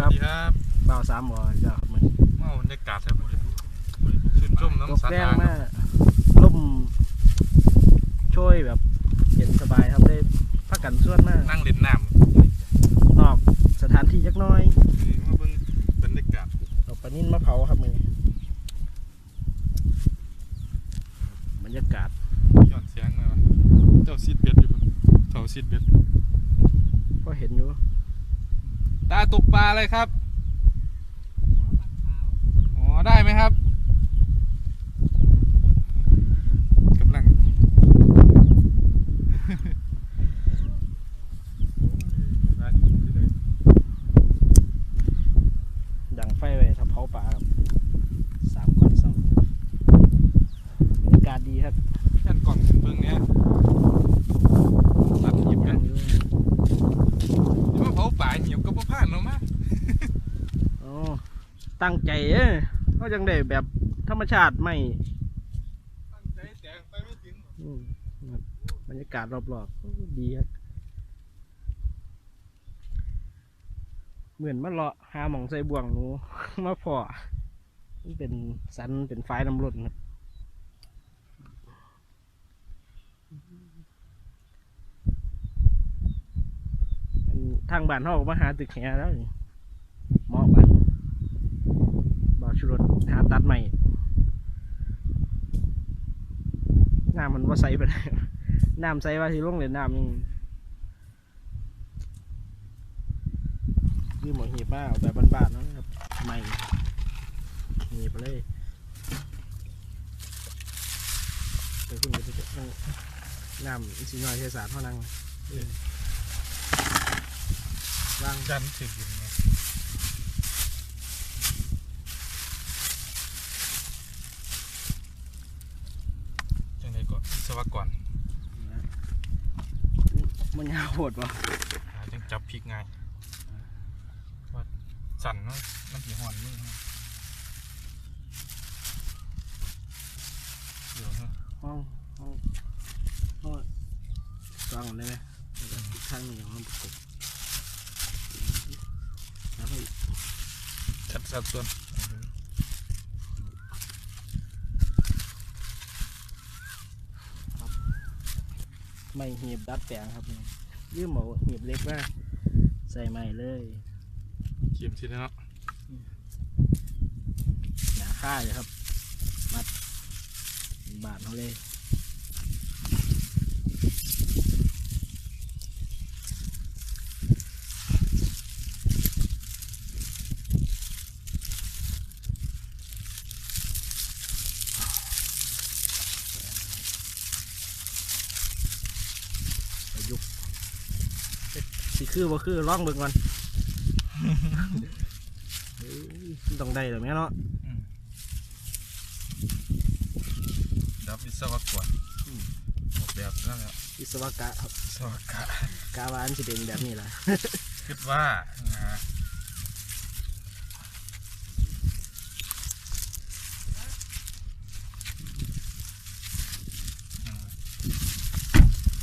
ครับสวัสดีครับบ่าวสามบ่อจ้ามึงเมาบรรยากาศครับชื่นชมตกน้ำสาแรงทางมากล่มช่วยแบบเย็นสบายครับได้พักกันส่วนมากนั่งเล่นน้นอกสถานที่ยักน้อยำนี่มาเบิ่งบรรยากาศเอาปลานิ่นมาเผาครับมึงบรรยากาศย้อนเสียงมาวะเจ้าซีดเบ็ดอยู่พุ่นเท่าซีดเบ็ด ก็เห็นอยู่ ตาตกปลาอะไรครับ อ๋อ ได้ไหมครับกำลัง ดังไฟไว้ถ้าเผาปลาครับสามก้อนเสาบรรยากาศดีครับ แค่นกล่องเบิ่งเนี้ยตัดหยิบกันเดี๋ยวมาเผาป่าเหี่ยวก็บ่ผ่านเนาะมา โอ้ ตั้งใจเอ้ยก็ยังได้แบบธรรมชาติไม่ตั้งใจแต่ไปไม่ถึงอืมครับบรรยากาศรอบๆโอ้ดีครับเหมือนมาเลาะหาหมองใส่บ่วงหนู มาพอมันเป็นสันเป็นไฟน้ำร้นครับอันทางบ้านเขาก็มาหาตึกแหแล้วนี่เหมาะบ้านบ่าว ชุรสหาตัดใหม่น้ำมันว่าใสไปไหนน้ำใสว่าที่ลงเลยน้ำนี่นี่หมอหีบมาเอาแบบบ้านๆเนาะครับใหม่หีบไปเลยไปขึ้นไปที่นั่งน้ำอีกสิหน่อยเทศาสตร์เท่านั้นเออวางจันถึงอยู่ไงจังไดก็วิศวกร มันยาวโหดวะหาจังจับพริกง่ายว่าสั่นเนาะมันสิห่อนมือเนาะเดี๋ยวเนาะห้องห้องห้องวางก่อนได้ไหมแล้วก็อีกข้างหนึ่งของมันประกบแล้วก็จัดสัดส่วนไม่หีบดัดแปลงครับนี่ ยืมเอาหีบเล็กมาใส่ใหม่เลยเขียมสิเนาะหนาค่าเลยครับ มัดบาทเขาเลย ประยุกต์เอ๊ะสิ คือบ่คือร้องเบิ่งก่อนเอ้ยมันต้องได้หรือไม่เนาะดับวิศวกรอืมออกแบบนั่นแหละวิศวกะครับวิศวกรกาวาอันสิเป็นแบบนี้แหละคิดว่านะ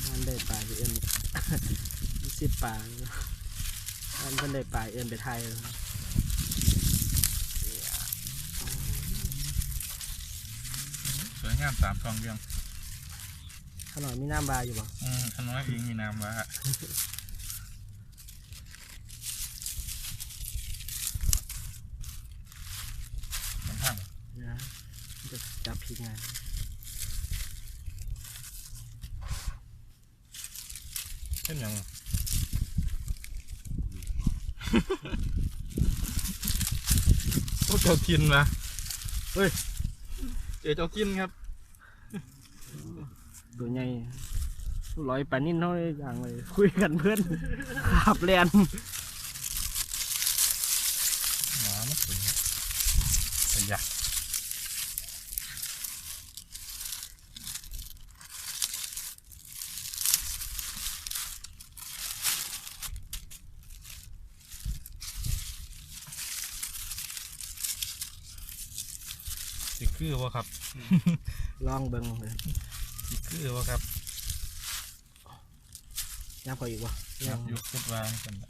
มันได้ปลาอยู่เอ็น สิบ ปลามันเพิ่นได้ปลาเอ็นไปไทยสวยงามสามทองเรื่องขนาดมีน้ำบาอยู่บ่อืมขน้อยเองมีนามว่าข้างนะมันจะจับผิดไงานๆเป็นหยัง พวกเจ้าทินนะเฮ้ยเจอเจ้าทินครับ ตัวใหญ่ร้อยปลานิ่นน้อยอย่างเลย คุยกันเพื่อนขับแลนหมาไม่ถึงแต่อยา คือวะครับลองเบิ่งเลยสิคือวะครับยับเขาอีกบ่ครับยกขึ้นวางกันน่ะ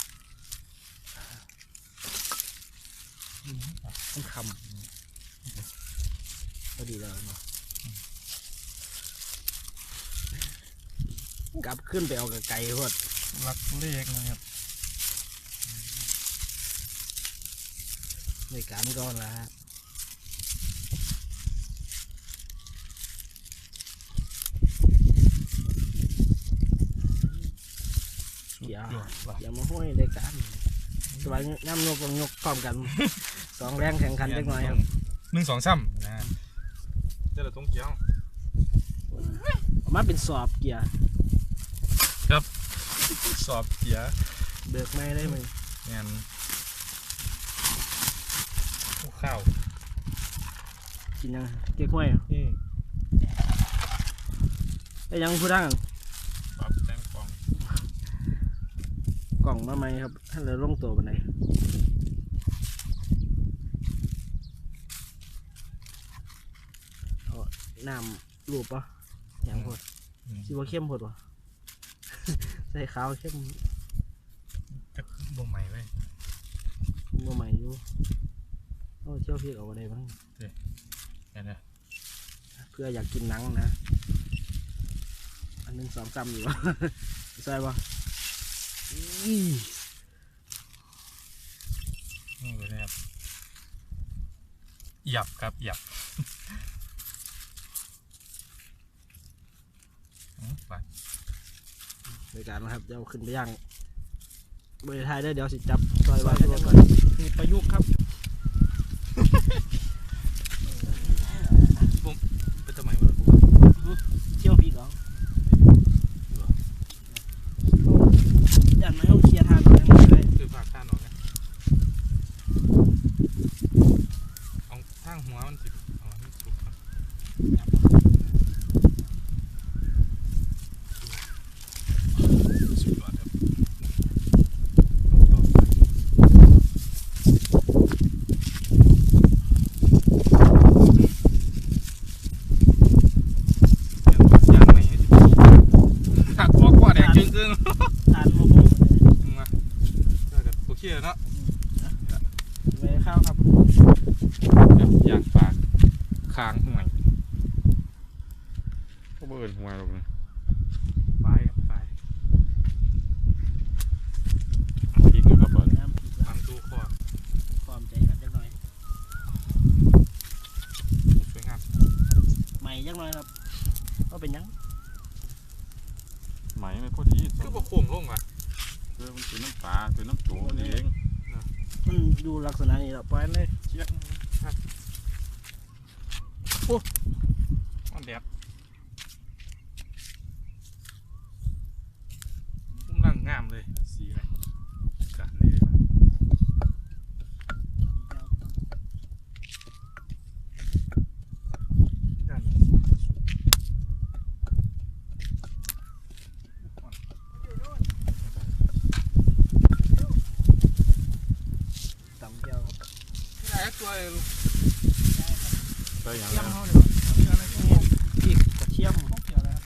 มันคำพอดีแล้วเนาะกลับขึ้นไปเอากับไก่พวดรักเลขนะครับในการก่อนละฮะ อย่าอย่ามาห้อยในการสบายน้ำนกกับยกพร้อมกันสองแรงแข่งขันเล็กน้อยครับหนึ่งสองซ้ำนะเจ้าละตรงเกี้ยวออกมาเป็นสอบเกียร์สอบเกียร์เบิกไม่ได้มึงงานผู้ข้าวกินยังเก๊กห้วยอืมไอ้ยังผู้ดัง ปรับแจ้งกล่อง กล่ องมาไหมครับถ้าเราลงตัวบันไดเอาน้ำรูปปะยังพดอืมสิว่าเข้มพดวะใส่ขาวเข้มจะบ่ใหม่เลยบ่ใหม่อยู่เอาเที่ยวพริกเอาอะไรบ้างเห็นไหมเพื่ออยากกินหนังนะ อันหนึงสองกรัมอยู่วะใส่ปะอี นี่เลยนะครับหยับครับหยับอืมไปในการนะครับเดี๋ยวขึ้นไปย่างบริทายได้เดี๋ยวสิจับซอยไว้ให้จังหน่อยมีประยุกต์ครับผมเป็นสมัยวะ เที่ยวพริกเหรอยันไหมเขาเคลียร์ทางหน่อยได้ไหม คือภาคท่านออกไงเอาทางหัวมันสิเอาให้สุกครับสุดยอดครับย่างไหนให้สิหักออกว่าแดงจึงๆ ทานโมโห มาเจ อกันโอเนาะไปข้าวครับอยากฝากค้างห่วยก็บ่เอินหัวหรอกนะ ปลายครับปลาย พริกนะครับบ่ น้ำพริก ตามตู้คอ ความใจกันจังหน่อย สวยงาม ใหม่จังหน่อยครับก็เป็นหยัง ไหมไม่พอดี คือบ่โค้งลงว่ะ เออมันเป็น น้ำปลาเป็นน้ำโจมันเองมันดูลักษณะนี้แล้วปล่อยเลยเชี่ยครับโอ้มันแดดอุ้มนั่งงามเลยสีไหนกันดีเลยด้าน ตำแก้วครับ ตัวเอยังเทียมเขาเดี๋ยวเทียมอะไรอีกกระเทียมต้องเกี่ยวอะไรครับ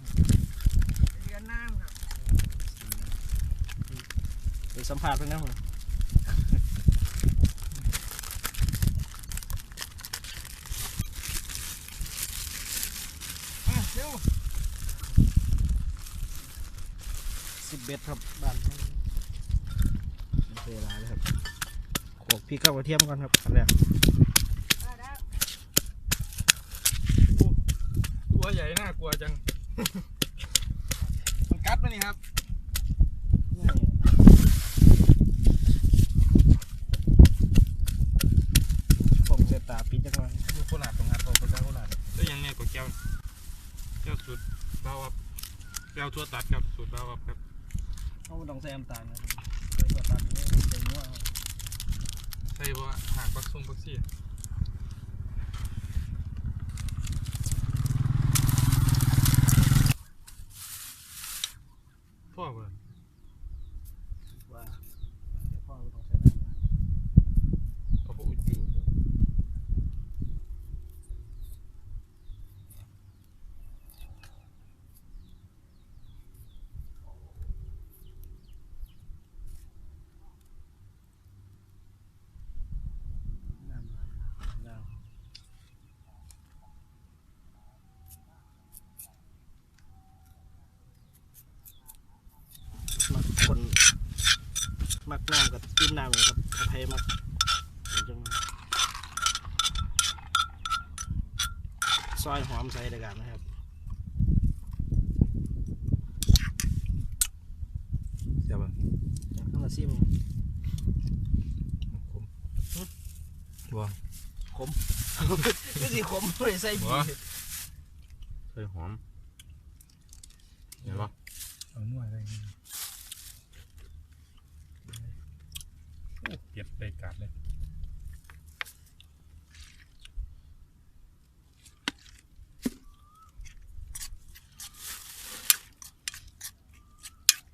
เรียนน้ำครับไปสัมผัสไปนะผมอะเร็วสิบเบ็ดครับบ้านเวลาเลยครับ กพริกเข้ากระเทียมก่อนครับอันแรกตัวใหญ่น่ากลัวจัง มันกัดไหมนี่ครับ ผมเสตาปิดจังเลย ดูโคราชตรงงานของพระเจ้าโคราชแล้วยังไงกว่าแก้วแก้วสูตรเบาครับแก้วทั่วตัดครับสูตรเบาครับ เขาต้องใส่น้ำตาลนะใส่น้ำตาลนี่ใส่นัว ใช่เพ ราะว่าหากปักซุ่มปักซี่พ่อเบิร์ ว่าเดี๋ยวพ่อก็ต้องใส่น้ำตาล เอาพวกอุจจุ มน้ำเลยครับกระเพยมากจังเลยซอยหอมใส่ด้วยกันนะครับเสียบจากข้างละซิมคมบ่ขมก็สิขมไม่ใส่บีใส่หอมเห็นปะเอาหน่วยอะไร เก็บไปกัดเลย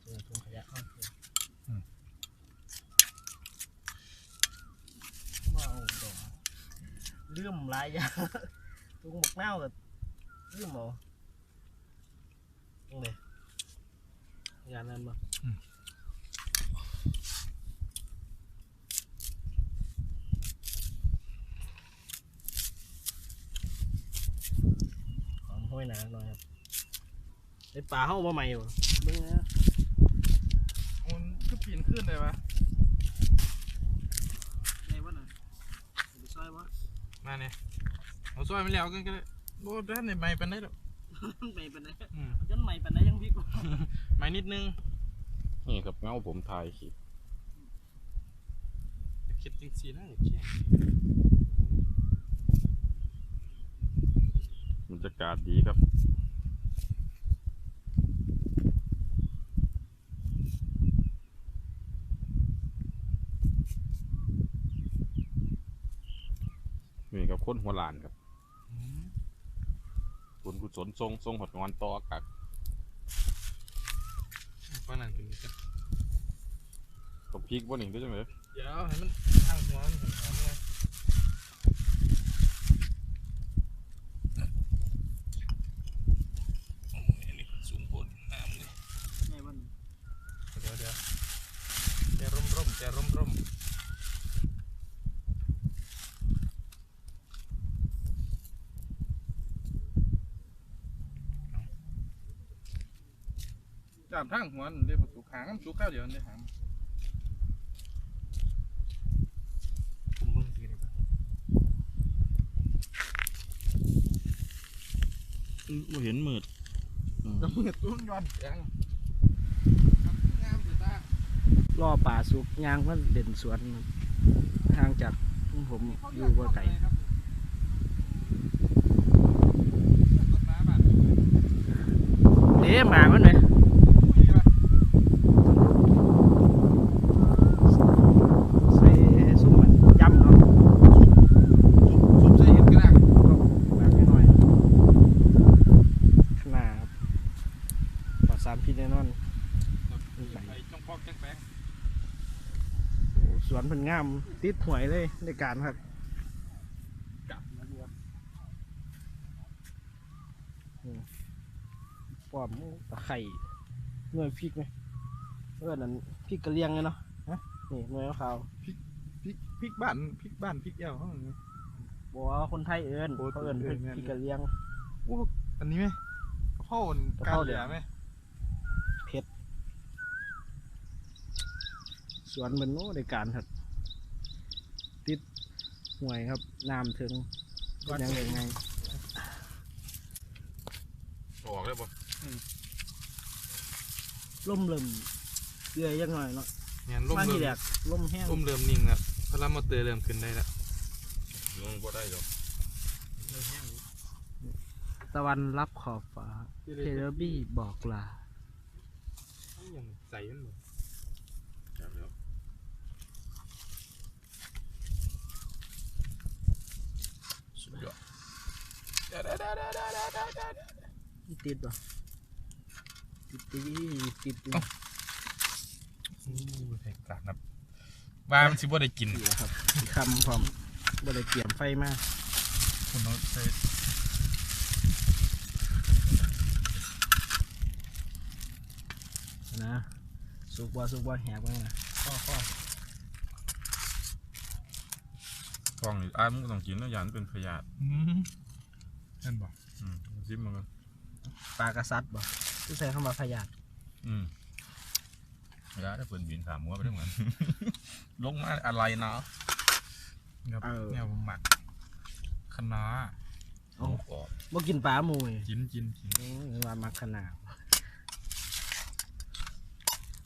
เออถุงขยะเอาเถอะว้าวดอกลืมหลายอย่างถุงหมกเน่ากับลืมเอตรงไหนยานนั้นบ่ห ห้อยหนาหน่อยครับไอปลาเข้ามาใหม่บ่เบิ่งนะมันก็ปีนขึ้นเลยวะไงวะน่ะไปซอยวะมาเนี่ยเอาซอยมาแล้วกันก็ได้โอ้ด้านในไม้เป็นได้หรอกไม่เป็นไรอืมจนใหม่เป็นไรยังพี่กูไม้นิดนึงนี่ครับเงาผมถ่ายคลิปอย่าคิดจริงสีนะอย่าเชี่ย บ รรยากาศดีครับนี่ครับคนหัวหลานครับคุณกุศลทรงทรงหดงอนต่อกักเพราะนั่นเป็นกันตกพริกว่าหนิงได้จังเลยเดี๋ยวให้มันทางหัวมันหอมๆเลยโอ้ยนี่สูงโพดน้ำเลย ไงวะน่ะ เดี๋ยวเดี๋ยวแกร่มร่มๆแกร่มร่มจับ ทางหัวนั่นเรียกว่าสุกหางมันสุกข้าวเดียวนี่หางผมเบิ่งทีเลยไม่เห็นมืดก็มือตุ้นย้อนแสงงามสุดตาล่อป่าสุกยางมันเด่นสวนห่างจากผมอยู่บ่ไกลรถม้าบ้านเด้หมามันไหมใส่ซุ้มมันย่ำเนาะ ซุปใส่เห็ดกระด้าง แบบนิดหน่อยขนาดปลอดสารพิษแน่นอน ไปจ้องพอกจ้องแปง โอ้ สวนเพิ่นงาม ติดหวยเลยในการครับกลับมาดูป้อมตะไคร่หน่วยพริกไหมเออนั่นพริกกระเลียงไงเนาะฮะนี่หน่วยขาวพริกพริกบ้านพริกบ้านพริกเอ้าเขาอย่างนี้บอกว่าคนไทยเอิญโอ้เขาเอิญเอิ้เพิ่นนแม่นพริกกระเลียงอู้อันนี้ไหมกระเพราอันกระกาเพรารเหลือไหม สวนมันโน้ในการครับติดห่วยครับน้ำถึงเป็นยังไงไงออกได้ปะล่มเริ่มเกลือยังหน่อยเนาะงานร่มมาที่เริ่แรมกล่มแห้งร่มเริ่มนิ่งแล้วพลังมอเตอร์เริ่มขึ้นได้แล้วลงก็ได้หรอกตะวันรับขอบฟ้าเทเลบี้บอกลา ยังใส่มันหมด จับแล้ว สุดยอด ติดป่ะติดติดติดติดอู้ใส่กากนับว่ามันสิบ่ได้กินครับคำพร้อมบ่ได้เกี่ยมไฟมากคนเอาใส่นะสุกว่าสุกว่าแหกว่านะข้อข้อกล้องนี่อ้ายมึงก็ต้องกินนะยันเป็นพยาธิ นั่นบอกอืมซิมมันก็ปลากระซัดบ่ที่ใส่คำว่าพยาธิอืมเวลาถ้าเปิดบินถามว่าไปได้เหมือน ลงมาอะไรเนาะครับเออเนี่ยผมหมักคะน้าหมูกรอบบ่กินปลาหมูนี่กินกินกินอืมว่ามักขนาด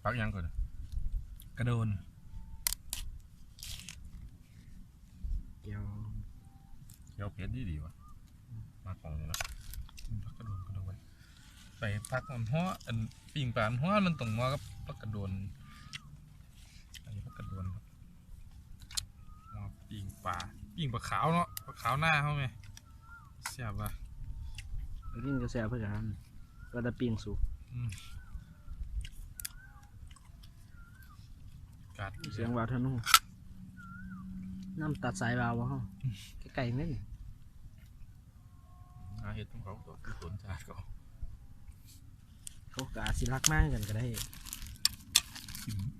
พักยังก่อนกระโดนเกี่ยวเคี้ยวเพชรดีดีวะ มาของนี่เนาะพักกระโดนกระโดนไปพักมันห้ออันปิ่งปลามันห้อมันตรงมากับพักกระโดนอันนี้พักกระโดนครับมาปิ่งปลาปิ่งปลาขาวเนาะปลาขาวหน้าเขาไหมเสียบอะกินกระแสเพื่อกันก็ได้ปิ้งสุกกัดเสียงวาวทะนุน้ำตัดสายวาววะฮะไก่ๆนี่อา เห็ดของเขาตัวคือสนใจเขาเขากอาจสิรักมากกันก็ได้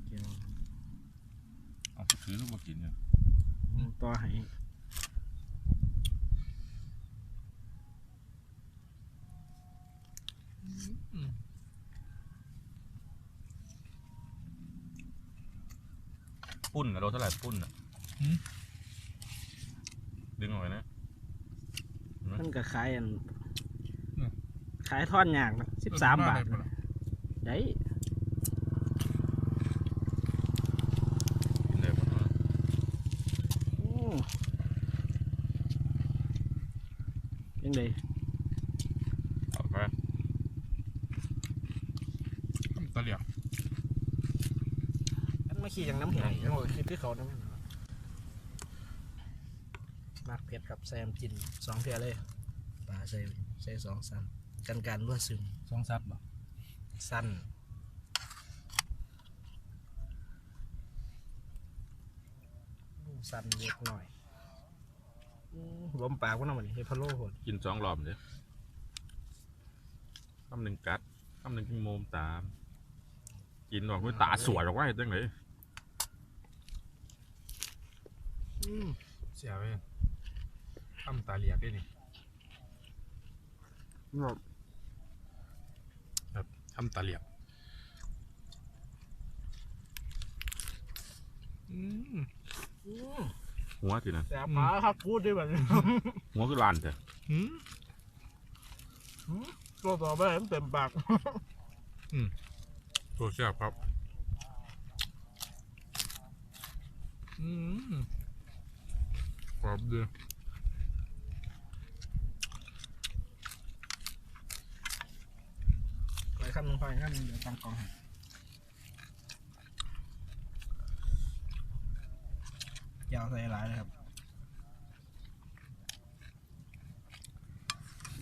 เกี่ยวเอาไปซื้อลูกมากินเนี่ยต่อให้ปุ้นอะโลเท่าไหร่ปุ้นอะดึงออกไปนะ มันก็ขายอันขายทอดยากสิบสามบาทได้กินเลยมันโอ้ยังไงเอาไปตะเหลียวอันมาขี่อย่างน้ำแห้งยังบอกคือที่เขาน้ำ แห้งมากเผ็ดกับแซมจินสองเทียเลยปลาใส่ใส่สองสันกันการรั่วซึมสองซับบ่สั้นสั้นเล็กหน่อยอื้อลมปากว่าน้ำมันเฮพะโล่โหดกินสองรอบเลยคำหนึ่งกัดคำหนึ่งกินโมมตาม กินออกด้วยตาสวยออกว่าเห็นจังเลยอืมเสียไป ทำตาเหลียกได้นี่แบบทำตาเหลียกอืมอื้อหัวสินะแต่ปลาครับพูดได้แบบนี้ หัวคือลานเถอะอืม ตัวต่อไปมันเต็มปาก ตัวเสียบครับอืมกรอบดี ไปขั้นหนึ่งไปขั้นหนึ่งเดี๋ยวตั้งกองให้ยาวใส่หลายเลยครับ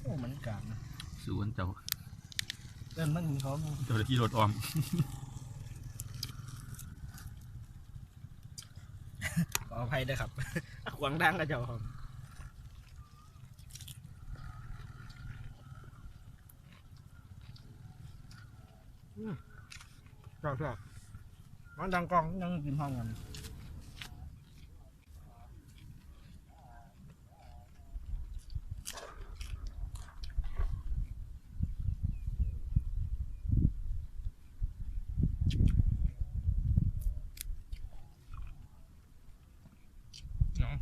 โอ้มันกาดนะสวนเจ้าเดินมันมีเขาเจ้าหน้าที่รถออมขออภัยด้วยครับขวางดังกับเจ้าครับ ชอบชอมันดังกล้องยังกินห้องกัน เนาะ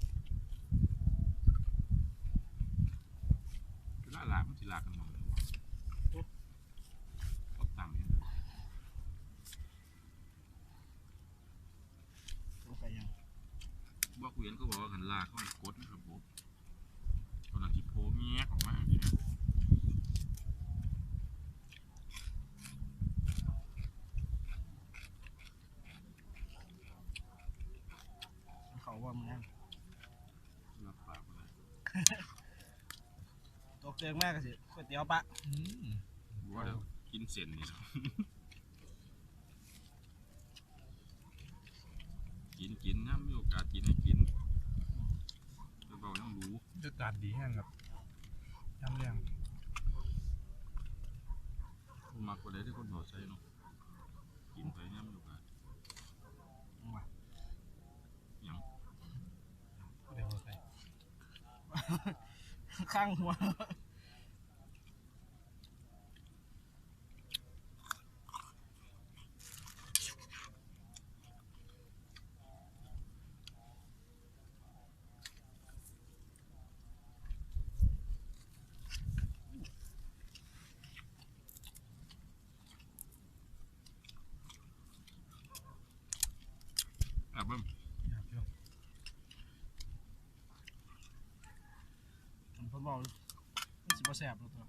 ลาลามันสิลากันหมดเลยเอาตังค์นี่ ไปยัง บอกเวียนก็บอกว่ากันลาเขาให้กดนะครับผมตอนนั้นที่โพเงี้ยออกมาอย่างเงี้ย เขาว่ามันยังรับปากอะไรตกเตียงมากก็สิก๋วยเตี๋ยวปะว่าเดี๋ยวกินเส้นนี่นะกินกินนะมีโอกาสกินให้กินเราต้องรู้จะจัดดีแห้งครับย้ำแรงผู้มากกว่าใดที่คนถอดใส่เนาะกินไปเนี่ยมีโอกาสหยัง เดี๋ยวไป ข้างหัว บอกมันสิบ่แซ่บแล้วตัว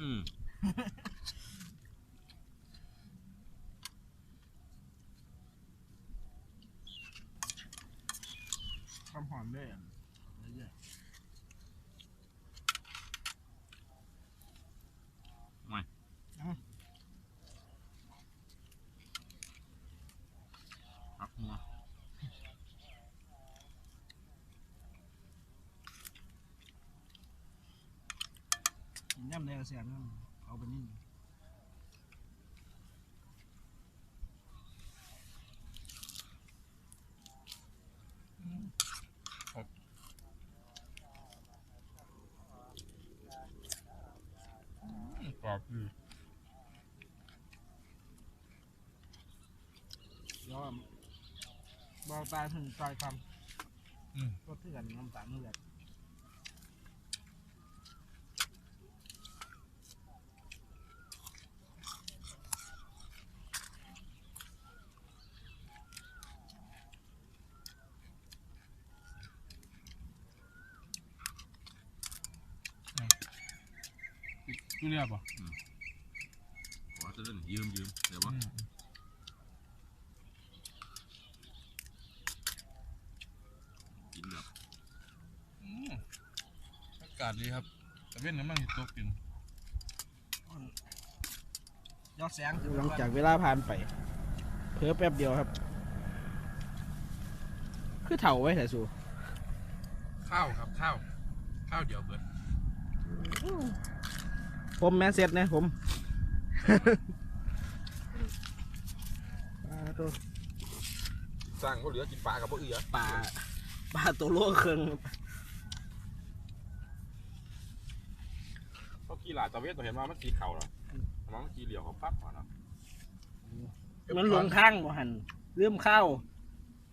อืม ความหอมด้วยอะอะไรเงี้ย ครับหัว กินย่นเสียงเอาไปนี่กรอบดีแล้วบอกตายถึงตายคำก็เถื่อนน้ำตาลเลือด จุเรียบป่ะขอจะเล่นยืมยืมเดี๋ยวว่ากินแบบอืมอากาศดีครับแต่เว้นน้ำมันอยู่ตกกินยอดแสงหลังจากเวลาผ่านไป เพิ่แป๊บเดียวครับ คือเถ่าไว้แต่สูข้าวครับข้าว ข้าวเดี๋ยวเบิด ผมแม่เสร็จนะผมปลาตัวสร้างก็เหลือกินปลากับพวกเอือปลาปลาตัวโลเครื่องเขาขี่หลาดตะเวนตัวเห็นว่ามันขี่เข่าเหรอมันขี่เหลี่ยวเขาปั๊บมาเนาะมันหลงทางบ่หันเรื่มข้าว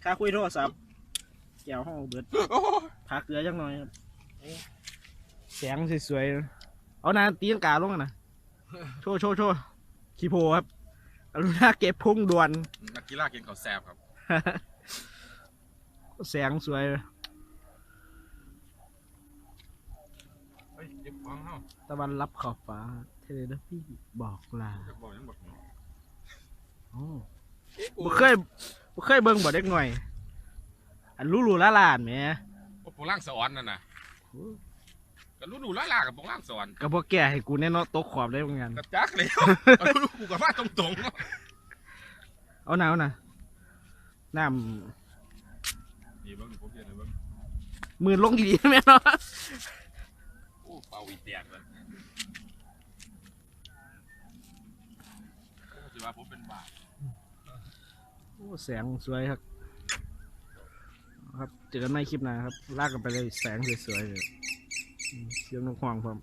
ข้าคุยโทรศัพท์แก้วห้องเบิดพักเกลือจังหน่อยครับแสงสวยๆ เอานาตีนกาลงอะนะโชว์โชว์โชว์ขี้โพครับอรุณาเก็บพุ่งด่วน นักกีฬากินข้าวแซ่บครับ แสงสวย เฮ้ยเก็บของเฮาตะวันรับขอบฟ้า เทเลนพี่บอกลาจะบอกยังบอกโอ้บ่เคยบ่เคยเบิ่งบ่เด็กหน่อย อันรู้รู้ละลานแหมโอ้โปล่างสวรรค์นั่นน่ะ ก็รู้ดูล่าลากับโปล่างสวรรค์ก็บ่แก่ให้กูแน่เนาะตกขอบได้เหมือนกันกระจักเลยก็รู้กูกับว่าตรงตรงๆเนาะเอาหนาวนะน้นี่เบิ้งผมเห็นเลยเบิ้งำมือลงดีๆแม่เนาะโอ้เป่าอีแตกเลยถือว่าผมเป็นบาทโอ้แสงสวยครับ ครับเจอกันใหม่คลิปหน้าครับลากกันไปเลยแสงสวยๆเลยอืม เสียงนกควางพร้อม